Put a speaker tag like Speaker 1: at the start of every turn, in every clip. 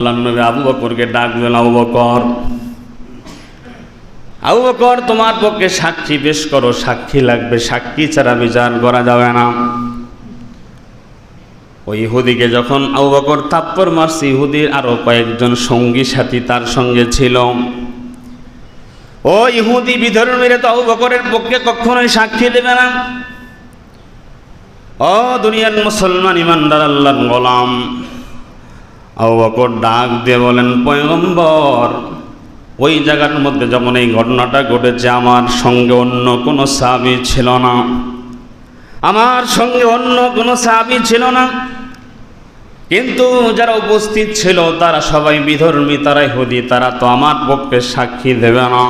Speaker 1: আল্লাহ আবু বকরকে তোমার পক্ষে সাক্ষী পেশ করো, সাক্ষী লাগবে। সাক্ষী ছাড়া বিচার করা যাবে না। ওই ইহুদিকে যখন আবু বকর থাপ্পর মারছে, ইহুদির আরও কয়েকজন সঙ্গী সাথী তার সঙ্গে ছিল। ও ইহুদি বিধর্মীরা তো আবু বকরের পক্ষে কখনোই সাক্ষী দেবে না। ও দুনিয়ার মুসলমান ইমানদার, আল্লাহর গোলাম। আবু বকর ডাক দিয়ে বলেন, পয়গম্বর, ওই জায়গার মধ্যে যখন এই ঘটনাটা ঘটেছে, আমার সঙ্গে অন্য কোনো সাবি ছিল না। আমার সঙ্গে অন্য কোনো সাবি ছিল না। কিন্তু যারা উপস্থিত ছিল, তারা সবাই বিধর্মী তারাই হদি তারা তো আমার পক্ষে সাক্ষী দেবে না।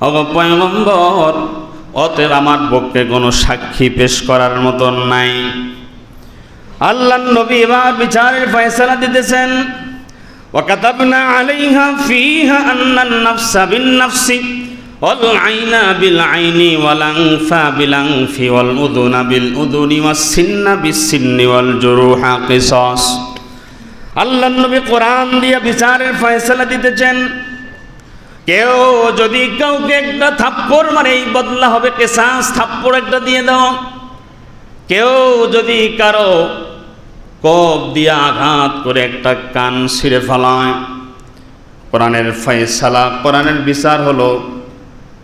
Speaker 1: অগ পয়গম্বর, অতএব আমার পক্ষে কোনো সাক্ষী পেশ করার মতন নাই। আল্লাহ নবী এবার বিচারের ফয়সালা দিতেছেন وكتبنا عليها فيها أن النفس بالنفس والعين بالعين والأنف بالأنف والأذن بالأذن والسن بالسن والجروح قصاص আল্লাহ নবী কোরআন দিয়ে বিচারের ফয়সালা দিতেছেন কেউ যদি কাউকে একটা থাপ্পড় মারে এই বদলা হবে কেসাস থাপ্পড় একটা দিয়ে দাও কেউ যদি কারো কপ দিয়ে আঘাত করে একটা কান ছিঁড়ে ফেলায়। কোরআনের ফয়সালা, কোরআনের বিচার হলো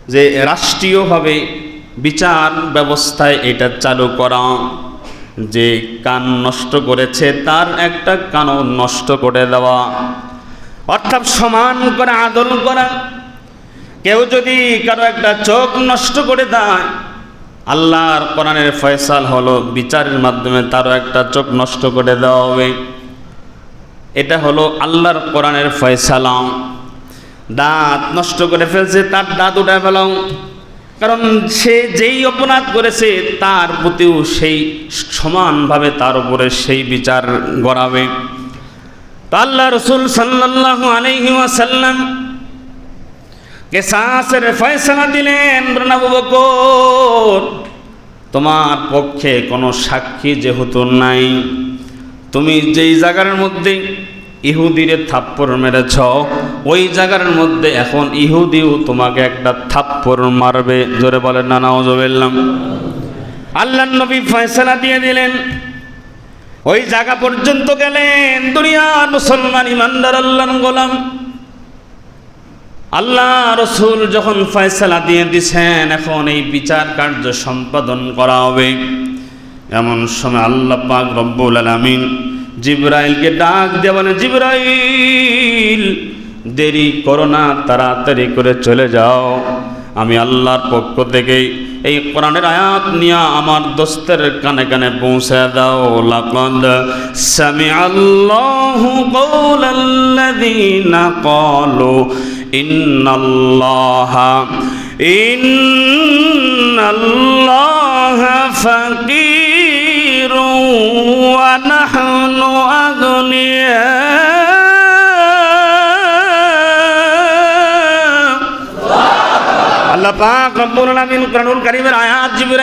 Speaker 1: যে রাষ্ট্রীয়ভাবে বিচার ব্যবস্থায় এটা চালু করা। যে কান নষ্ট করেছে, তার একটা কানও নষ্ট করে দেওয়া। অর্থাৎ সমান করে আদল করা। কেউ যদি কারও একটা চোখ নষ্ট করে দেয় আল্লাহর কোরআনের ফয়সাল হলো বিচারের মাধ্যমে তারও একটা চোখ নষ্ট করে দেওয়া হবে। এটা হলো আল্লাহর কোরআনের ফয়সালা। দাঁত নষ্ট করে ফেলছে, তার দাঁত উঠে ফেলাও। কারণ সে যেই অপরাধ করেছে, তার প্রতিও সেই সমানভাবে তার উপরে সেই বিচার গড়াবে। তা আল্লাহ রসুল সাল্লাহ আলহি ওয়াসাল্লাম কেসাসের ফয়সালা দিলেন তোমার পক্ষে কোনো সাক্ষী যেহেতু নাই, তুমি যেই জায়গার মধ্যে ইহুদিরে থাপ্পড় মেরেছ, ওই জায়গার মধ্যে এখন ইহুদিও তোমাকে একটা থাপ্পড় মারবে। জোরে বলেন না নাওজবেল্লাম আল্লাহ নবী ফয়সালা দিয়ে দিলেন, ওই জায়গা পর্যন্ত গেলেন দুনিয়ার মুসলমান ইমানদার আল্লাহ গোলাম। আল্লাহ রসুল যখন ফয়সালা দিয়ে দিছেন, এখন এই বিচার কার্য সম্পাদন করা হবে। এমন সময় আল্লাহ পাক রব্বুল আলমিন জিব্রাইলকে ডাক বলে, জিব্রাইল, দেরি করো না, তাড়াতাড়ি করে চলে যাও। আমি আল্লাহর পক্ষ থেকেই এই কোরআনের আয়াত নিয়ে আমার দোস্তের কানে কানে পৌঁছে দাও। লাকাদ সামি আল্লাহু কওলাল্লাযীনা ক্বালু ইন্নাল্লাহা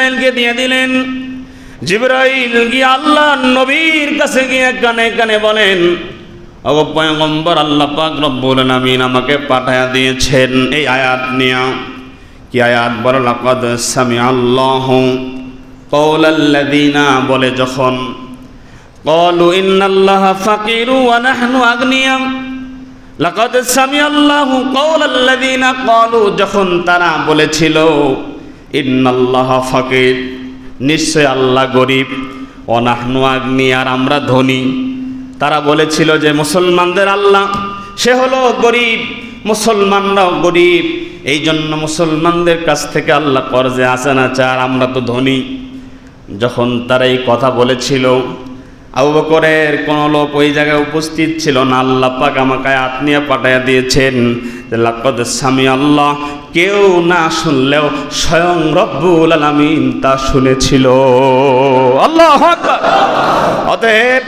Speaker 1: আল্লাহ দিয়ে দিলেন। জিবরাইল গিয়ে আল্লাহ নবীর কাছে গিয়ে কানে কানে বলেন অগম্বর আল্লাহ পাক রব্বুল আমিন আমাকে পাঠায়া দিয়েছেন এই আয়াত নিয়া। কি আয়াত? বলো, লাকাদ সামি আল্লাহ কৌলাল্লাদিনা বলে যখন, কলু ইন্নাল্লাহ ফাকিরু ওয়া নাহনু আগনিয়া। লাকাদ সামি আল্লাহ কৌলাল্লাদিনা কলু যখন তারা বলেছিল, ইন্নাল্লাহ ফাকির, নিশ্চয় আল্লাহ গরিব। অনাহনু আগ্নি আর আমরা ধনী। তারা বলেছিল যে মুসলমানদের আল্লাহ, সে হলো গরিব, মুসলমানরাও গরিব। এই জন্য মুসলমানদের কাছ থেকে আল্লাহ কর্জে আসে না, চার আমরা তো ধনী। যখন তারা এই কথা বলেছিল, আবু বকরের কোনো লোক ওই জায়গায় উপস্থিত ছিল না, আল্লাহ পাক আমাকে আত্মীয় পাঠাইয়া দিয়েছেন লাকদ স্বামী আল্লাহ। কেউ না শুনলেও স্বয়ং রব্বুল আলামিন তা শুনেছিল। আল্লাহ অতএব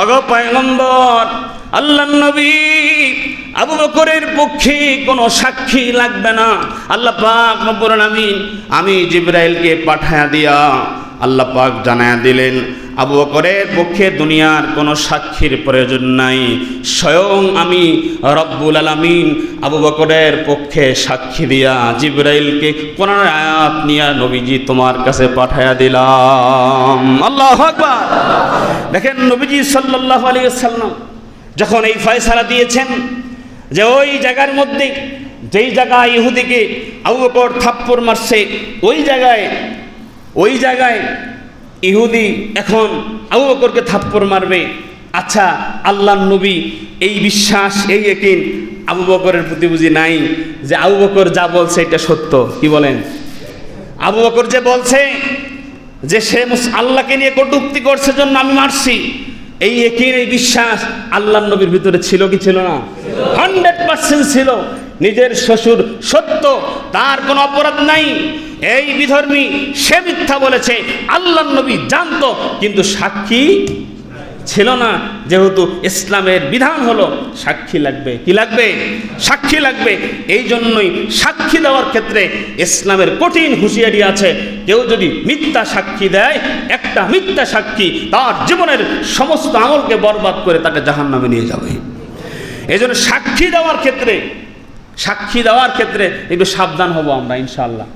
Speaker 1: অগ পয়গম্বর আল্লাহ নবী আবু বকরের পক্ষে কোনো সাক্ষী লাগবে না। আল্লাহ পাক রব্বুল আলামিন, আমি জিব্রাইলকে পাঠায়া দিয়া আল্লাহ পাক জানায়া দিলেন আবু বকরের পক্ষে দুনিয়ার কোনো সাক্ষীর প্রয়োজন নাই। স্বয়ং আমি রব্বুল আলামিন আবু বকরের পক্ষে সাক্ষী দিয়া জিব্রাইলকে কোরআনের আয়াত নিয়া নবীজি তোমার কাছে পাঠায়া দিলাম। আল্লাহ দেখেন নবীজি সাল্লাল্লাহু আলাইহি সাল্লাম যখন এই ফয়সালা দিয়েছেন যে ওই জায়গার মধ্যে, যেই জায়গায় ইহুদিকে আবু বকর থাপ্পড় মারছে, ওই জায়গায় ওই জায়গায় ইহুদি এখন আবু বকরকে থাপ্পড় মারবে। আচ্ছা আল্লাহ নবী এই বিশ্বাস, এই একিন আবু বকরের প্রতি বুঝি নাই যে আবু বকর যা বলছে এটা সত্য। কি বলেন? আবু বকর যে বলছে যে সে আল্লাহকে নিয়ে কটুক্তি করছে জন্য আমি মারছি। এই একিন, এই বিশ্বাস আল্লাহ নবীর ভিতরে ছিল কি ছিল না? হান্ড্রেড পার্সেন্ট ছিল। নিজের শ্বশুর সত্য, তার কোনো অপরাধ নাই। এই বিধর্মী, সে মিথ্যা বলেছে। আল্লাহ নবী জানতো, কিন্তু সাক্ষী ছিল না। যেহেতু ইসলামের বিধান হলো, সাক্ষী লাগবে। কি লাগবে? সাক্ষী লাগবে। এই জন্যই সাক্ষী দেওয়ার ক্ষেত্রে ইসলামের কঠিন হুঁশিয়ারি আছে। কেউ যদি মিথ্যা সাক্ষী দেয়, একটা মিথ্যা সাক্ষী তার জীবনের সমস্ত আমলকে বরবাদ করে তাকে জাহান নামে নিয়ে যাবে। এই জন্য সাক্ষী দেওয়ার ক্ষেত্রে, সাক্ষী দেওয়ার ক্ষেত্রে একটু সাবধান হব আমরা ইনশাল্লাহ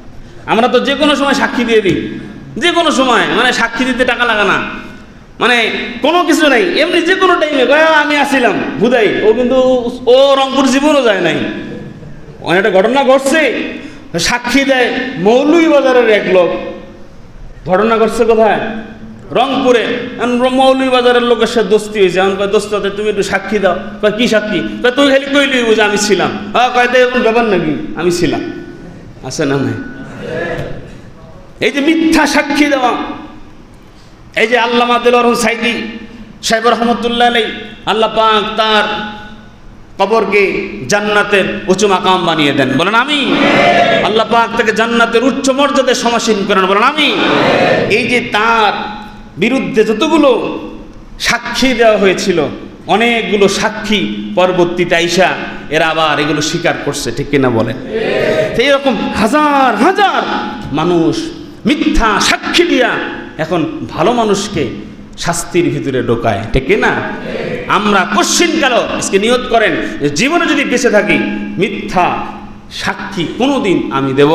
Speaker 1: আমরা তো যে কোনো সময় সাক্ষী দিয়ে দিই। যে কোনো সময় মানে সাক্ষী দিতে টাকা লাগে না। মানে কোনো কিছু নাই। এমনি যে কোনো টাইমে আমি আসছিলাম বুধাই ও কিন্তু ও রংপুর জীবনও যায় নাই। অনেকটা ঘটনা ঘটছে। সাক্ষী দেয় মৌলুই বাজারের এক লোক। ঘটনা ঘটছে কোথায়? রংপুরে। মৌলুই বাজারের লোকের সাথে দোস্তি হয়েছে। আমি কয়, দোস্ত তুমি একটু সাক্ষী দাও। কয়, কি সাক্ষী? কয় তুই খালি কইলি বুঝে, আমি ছিলাম। হ্যাঁ কয় এরকম ব্যাপার নাকি? আমি ছিলাম। আছে না নাই? এই যে মিথ্যা সাক্ষী দেওয়া, এই যে আল্লামা দিলর সাইদি সাহেব রহমতুল্লাহ আলাই আল্লাহ পাক তার কবরকে জান্নাতের উঁচু মাকাম বানিয়ে দেন। বলেন আমি আল্লাহ পাক তাকে জান্নাতের উচ্চ মর্যাদায় সমাসীন করেন। বলেন আমি এই যে তার বিরুদ্ধে যতগুলো সাক্ষী দেওয়া হয়েছিল, অনেকগুলো সাক্ষী পরবর্তীতে আইসা এরা আবার এগুলো স্বীকার করছে, ঠিক কিনা বলেন? তো এরকম হাজার হাজার মানুষ মিথ্যা সাক্ষী দিয়া এখন ভালো মানুষকে শাস্তির ভিতরে ঢোকায়, ঠিক না? আমরা কশ্চিন কাল, আজকে নিয়ত করেন যে জীবনে যদি বেঁচে থাকি, মিথ্যা সাক্ষী কোনোদিন আমি দেব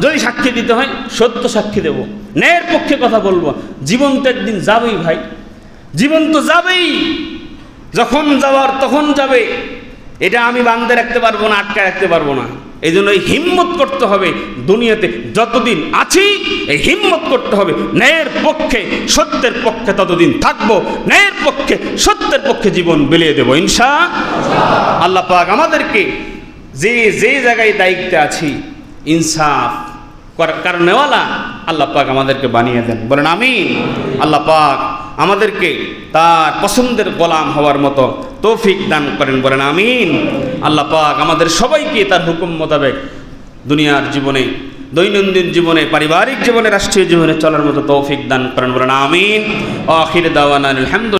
Speaker 1: যদি সাক্ষী দিতে হয়, সত্য সাক্ষী দেব। ন্যায়ের পক্ষে কথা বলব। জীবন তো একদিন যাবেই ভাই। জীবন তো যাবেই। যখন যাওয়ার তখন যাবে। এটা আমি বান্ধে রাখতে পারব না আটকে রাখতে পারব না। এই জন্য এই হিম্মত করতে হবে দুনিয়াতে যতদিন আছি, এই হিম্মত করতে হবে। ন্যায়ের পক্ষে, সত্যের পক্ষে ততদিন থাকব। ন্যায়ের পক্ষে, সত্যের পক্ষে জীবন বিলিয়ে দেবো, ইনশা আল্লাহ। পাক আমাদেরকে যে যে জায়গায় দায়িত্বে আছি, ইনসাফ কারণেওয়ালা আল্লাহ পাক আমাদেরকে বানিয়ে দেন। বলেন আমি আল্লাহ পাক আমাদেরকে তার পছন্দের গোলাম হওয়ার মতো তৌফিক দান করেন বলেন, আমিন। আল্লাহ পাক আমাদের সবাইকে তার হুকুম মোতাবেক দুনিয়ার জীবনে, দৈনন্দিন জীবনে, পারিবারিক জীবনে, রাষ্ট্রীয় জীবনে চলার মতো তৌফিক দান করেন বলেন, আমিন। আখির দাওয়ান আলহামদুলিল্লাহ